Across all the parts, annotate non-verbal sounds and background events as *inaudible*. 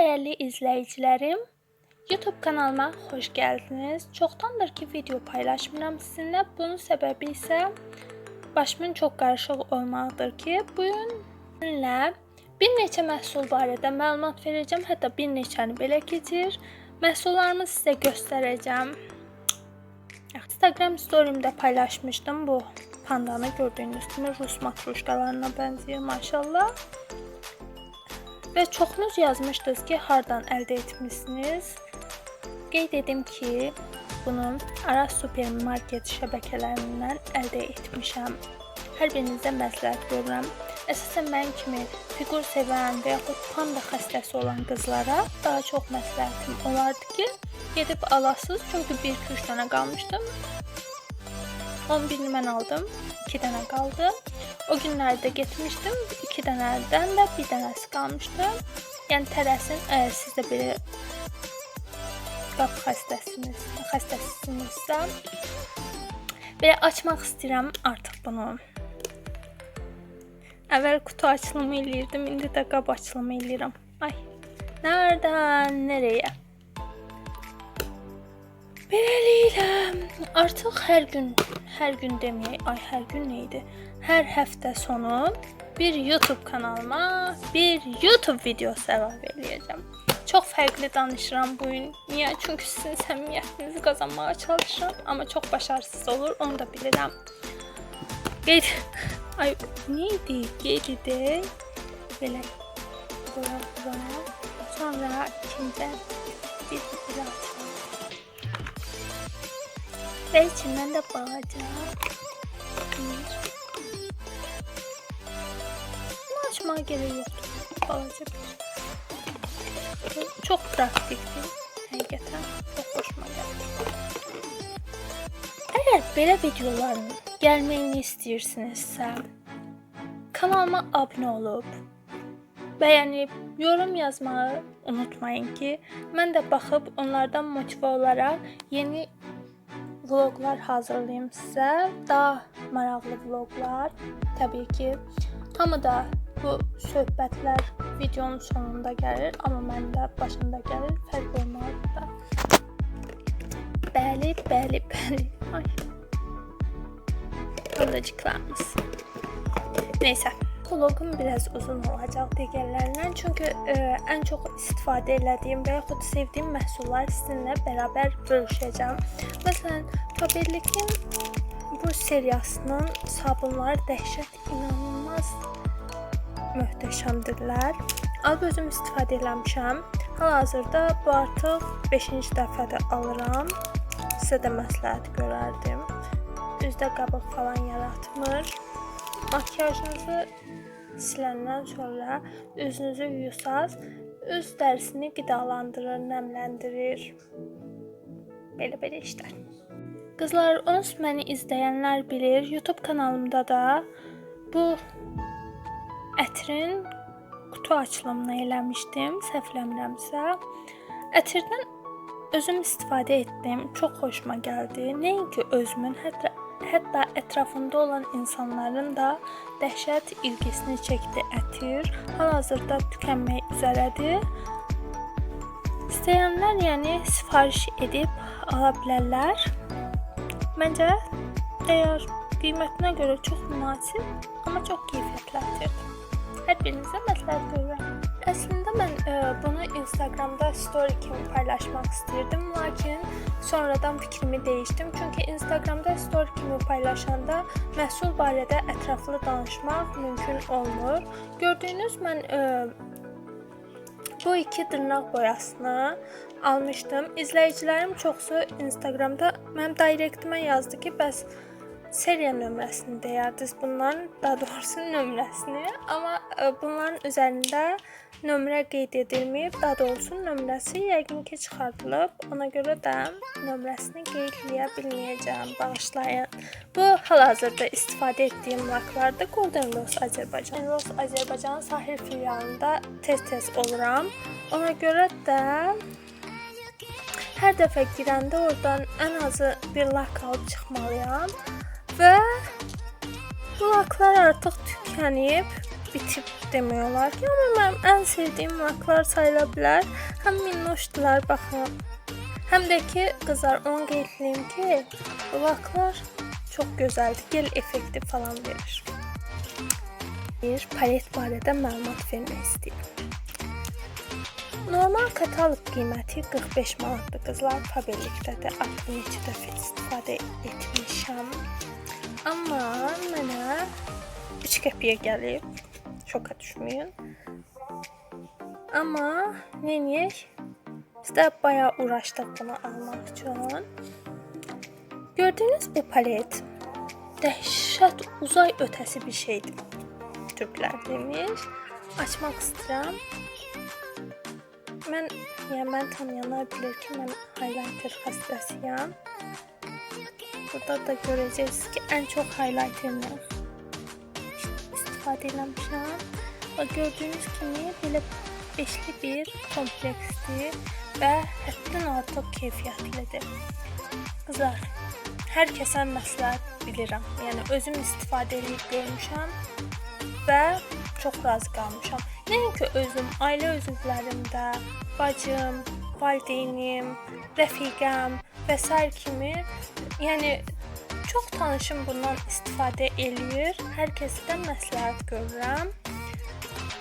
Değerli izleyicilerim, YouTube kanalıma hoş geldiniz. Çoxdandır ki video paylaşmıram sizinle. Bunun səbəbi isə başımın çox qarışıq olmağıdır ki, bu gün sizinlə bir neçə məhsul barədə məlumat verəcəm. Hətta bir neçəni belə keçir. Məhsullarımı sizə göstərəcəm. Instagram story'imdə paylaşmışdım bu pandanı gördüyünüz kimi Rus matruşkalarına bənzəyir maşallah. Və çoxunuz yazmışdınız ki, hardan əldə etmisiniz? Qeyd edim ki, bunu Aras supermarket şəbəkələrindən əldə etmişəm. Hər birinizə məsləhət görürəm. Əsasən mənim kimi fiqur sevən və yaxud panda xəstəsi olan qızlara daha çox məsləhətim olardı ki, gedib alasınız. Çünki 1-2-3 dənə qalmışdım. 11-ni mən aldım. 2 dənə qaldı. O günlərdə getmişdim. 2 dənədən də bir dənəsi qalmışdı. Yəni tələsin, əgər siz də belə qap xəstəsiniz, xəstəsinizsə belə açmaq istəyirəm bunu. Əvvəl qutu açılımı eləyirdim, indi də qab açılımı eləyirəm. Ay. Nereden nereye? Beləliklə artıq hər gün, hər gün deməyək, ay hər gün nə idi? Hər həftə sonu bir YouTube kanalıma bir YouTube videosu əlavə eləyəcəm. Çox fərqli danışıram bu gün. Niyə? Çünki sizin səmimiyyətinizi qazanmağa çalışıram, amma çox başarısız olur, onu da bilirəm. Qeyd Ay, neydi? Qeyd edək. Belə bura bura. Sonra ikincə bir bir açalım. Ve içinden de balaca bir. Bunu açmaya gerek bir. Bu Çok pratikti. Hakikaten çok hoşuma geldi. Eğer böyle videoların gelmeyini istəyirsinizsə, kanalıma abunə olub, bəyənib, yorum yazmağı unutmayın ki, mən də baxıb onlardan motive olaraq yeni vloglar hazırlayayım sizə. Daha maraqlı vloglar. Təbii ki, hamı da bu söhbətlər videonun sonunda gəlir, amma məndə başında gəlir. Fərq olmalıdır da. Bəli, bəli, bəli. Ay. Adacıklarımız. Neyse. Vlogum biraz uzun olacaq digərlərindən çünki e, ən çox istifadə etdiyim və yaxud sevdiyim məhsullar sizinlə bərabər bölüşəcəm. Məsələn, Faberlikin bu seriyasının sabunları dəhşət inanılmaz möhtəşəmdirlər. Alıb özüm istifadə eləmişəm. Hal-hazırda bu artıq 5-ci dəfədir alıram. Sizə də məsləhət görərdim. Üzdə qabıq falan yaratmır. Makyajınızı siləndən sonra üzünüzü yuyusaz, üz dərisini qidalandırır, nəmləndirir. Belə-belə işlər. Qızlar, onsuz məni izləyənlər bilir, YouTube kanalımda da bu ətrin qutu açılımını eləmişdim, səhvləmirəmsə. Ətirdən özüm istifadə etdim. Çox xoşuma gəldi. Nəinki özümün, hətta hətta ətrafında olan insanların da dəhşət ilgisini çəkdi ətir. Hal-hazırda tükənmək üzrədir. İstəyənlər yəni sifariş edib ala bilərlər. Məncə dəyər qiymətinə görə çox münasib, amma çox keyfiyyətli ətirdir. Hər birinizə məsləhət görürəm. Əslində mən e, bunu Instagramda story kimi paylaşmaq istirdim, lakin sonradan fikrimi dəyişdim. Çünki Instagramda story kimi paylaşanda məhsul barədə ətraflı danışmaq mümkün olmur. Gördüyünüz mən e, bu iki dırnaq boyasını almışdım. İzləyicilərim çoxsu Instagramda mənim direktimə yazdı ki, bəs seriya nömrəsini deyərdiniz bunların, daha doğrusu *laughs* nömrəsini, amma e, bunların üzərində nömrə qeyd edilməyib, daha doğrusu nömrəsi yəqin ki çıxardılıb. Ona görə də nömrəsini qeyd edə bilməyəcəm, bağışlayın. Bu hal-hazırda istifadə etdiyim laklardır. Golden Rose Azərbaycan. Rose Azərbaycanın sahil filialında tez-tez oluram. Ona görə də hər dəfə girəndə oradan ən azı bir lak alıb çıxmalıyam. Bu laklar artıq tükənib. bitib demək olar ki, amma mənim ən sevdiyim markalar sayıla bilər. Həm minnoşdular, baxın. Həm də ki, qızlar onu qeyd edeyim ki, bu markalar çox gözəldir. Gel effekti falan verir. Bir palet barədə məlumat vermək istəyirəm. Normal katalog qiyməti 45 manatdır qızlar. Faberlikdə də artıq neçə dəfə istifadə etmişəm. Amma mənə 3 qəpiyə gəlib. Şoka düşməyin. Amma neyək? Biz də bayağı uğraşdıq bunu almaq üçün. Gördüyünüz bu palet dəhşət uzay ötəsi bir şeydir. Türklər demiş. Açmaq istəyirəm. Mən, yəni mən tanıyanlar bilir ki, mən highlighter xəstəsiyəm. Burada da görəcəksiniz ki, ən çox highlighterlə istifadə etmişəm. Və gördüyünüz kimi beşli bir kompleksdir və həddən artıq keyfiyyətlidir. Qızlar, hər kəsə məsləhət bilirəm. Yəni özüm istifadə edib görmüşəm və çox razı qalmışam. Nəinki özüm, ailə üzvlərimdə, bacım, valideynim, rəfiqəm və sair kimi, yəni çox tanışım bundan istifadə eləyir. Hər kəsdən məsləhət görürəm.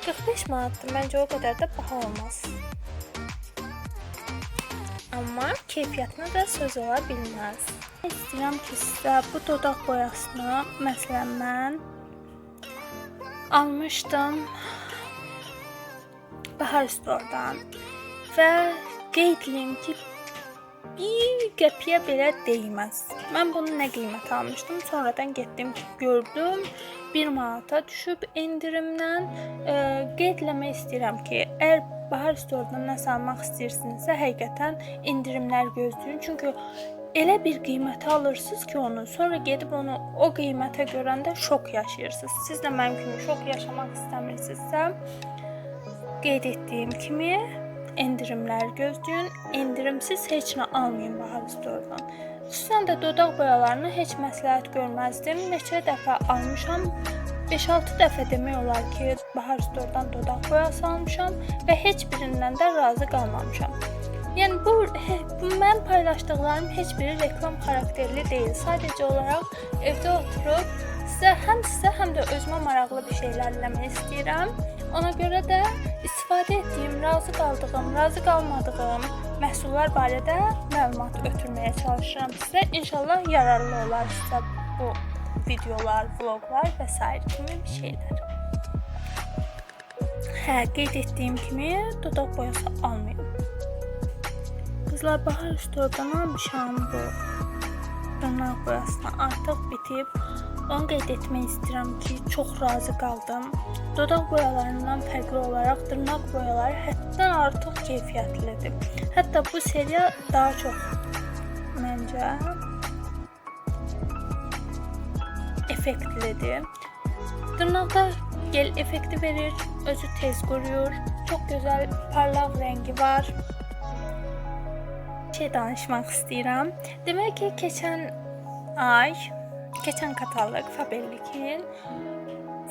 45 manatdır. Məncə o qədər də baha olmaz. Amma keyfiyyətinə də söz ola bilməz. İstəyirəm ki, sizə bu dodaq boyasını məsələn mən almışdım Bahar Store'dan və qeyd edeyim ki, bir qəpiyə belə dəyməz. Mən bunu nə qiymətə almışdım? Sonradan getdim, gördüm. 1 manata düşüb endirimdən. E, qeyd eləmək istəyirəm ki, əgər Bahar Store'dan nəsə almaq istəyirsinizsə, həqiqətən endirimlər gözləyin. Çünki elə bir qiymətə alırsınız ki, onu sonra gedib onu o qiymətə görəndə şok yaşayırsınız. Siz də mənim kimi şok yaşamaq istəmirsinizsə, qeyd etdiyim kimi endirimlər gözləyin. Endirimsiz heç nə almayın Bahar Store'dan. Xüsusən də dodaq boyalarını heç məsləhət görməzdim. Neçə dəfə almışam. 5-6 dəfə demək olar ki, Bahar Store'dan dodaq boyası almışam və heç birindən də razı qalmamışam. Yəni bu, bu mən paylaşdıqlarım heç biri reklam xarakterli deyil. Sadəcə olaraq evdə oturub sizə həm sizə, həm də özümə maraqlı bir şeylər eləmək istəyirəm. Ona görə də istifadə etdiyim, razı qaldığım, razı qalmadığım məhsullar barədə məlumat ötürməyə çalışıram sizə. İnşallah yararlı olar sizə bu videolar, vloqlar və s. kimi bir şeylər. Hə, qeyd etdiyim kimi dodaq boyası almayın. Qızlar bahar storedan almışam bu dırnaq boyasını artıq bitib. Onu qeyd etmək istəyirəm ki, çox razı qaldım. Dodaq boyalarından fərqli olaraq dırnaq boyaları həddən artıq keyfiyyətlidir. Hətta bu seriya daha çox məncə effektlidir. Dırnaqda gel effekti verir, özü tez quruyur. Çox gözəl parlaq rəngi var şey danışmaq istəyirəm. Demək ki, keçən ay, keçən katalog Faberlikin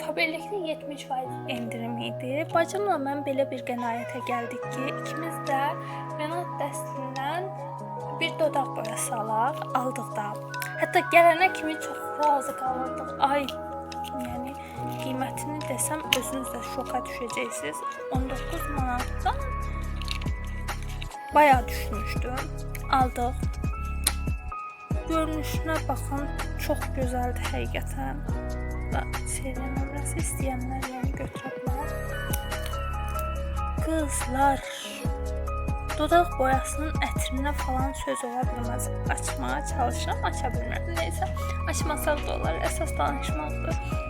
Faberlikdə 70% endirim idi. Bacımla mən belə bir qənaətə gəldik ki, ikimiz də Renat dəstindən bir dodaq boyası alaq, aldıq da. Hətta gələnə kimi çox razı qalırdıq. Ay, yəni qiymətini desəm özünüz də şoka düşəcəksiniz. 19 manatdan bayağı düşmüşdü. Aldıq. Görünüşünə baxın, çox gözəldir həqiqətən. Və seriya nömrəsi istəyənlər yəni götürə. Qızlar, dodaq boyasının ətrinə falan söz ola bilməz. Açmağa çalışıram, aça bilmirəm. Neysə, açmasaq da olar, əsas danışmaqdır.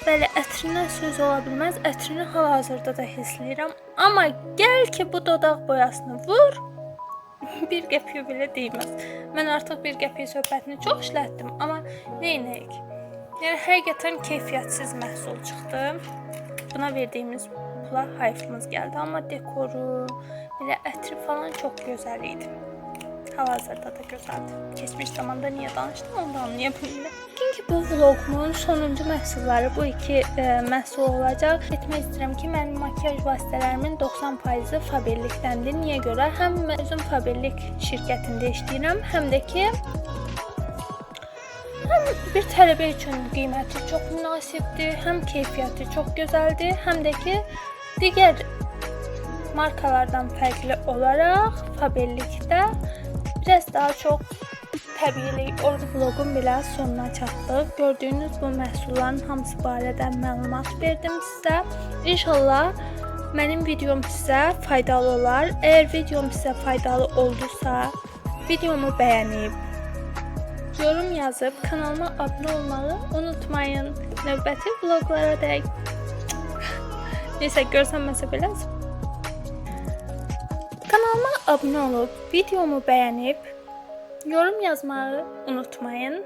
Bəli, ətrinə söz ola bilməz. Ətrini hal-hazırda da hissləyirəm. Amma gəl ki, bu dodaq boyasını vur, *laughs* bir qəpiyə belə deyməz. Mən artıq bir qəpiyə söhbətini çox işlətdim, amma neynəyik? Yəni həqiqətən keyfiyyətsiz məhsul çıxdı. Buna verdiyimiz pula hayfımız gəldi, amma dekoru, belə ətri falan çox gözəl idi. Hal-hazırda da gözəldir. Keçmiş zamanda niyə danışdım, onu da anlaya. Çünki bu vlogumun sonuncu məhsulları bu iki e, məhsul olacaq. Etmək istəyirəm ki, mənim makiyaj vasitələrimin 90%-i Faberlikdəndir. Niyə görə? Həm mən özüm Faberlik şirkətində işləyirəm, həm də ki Həm bir tələbə üçün qiyməti çox münasibdir, həm keyfiyyəti çox gözəldir, həm də ki digər markalardan fərqli olaraq Faberlikdə biraz daha çox təbiilik. Orada vloqun belə sonuna çatdıq. Gördüyünüz bu məhsulların hamısı barədə məlumat verdim sizə. İnşallah mənim videom sizə faydalı olar. Əgər videom sizə faydalı oldusa, videomu bəyənib yorum yazıb kanalıma abunə olmağı unutmayın. Növbəti vloqlara dək. *laughs* Neysə görsənməsə belə Kanalıma abunə olub, videomu bəyənib, yorum yazmağı unutmayın.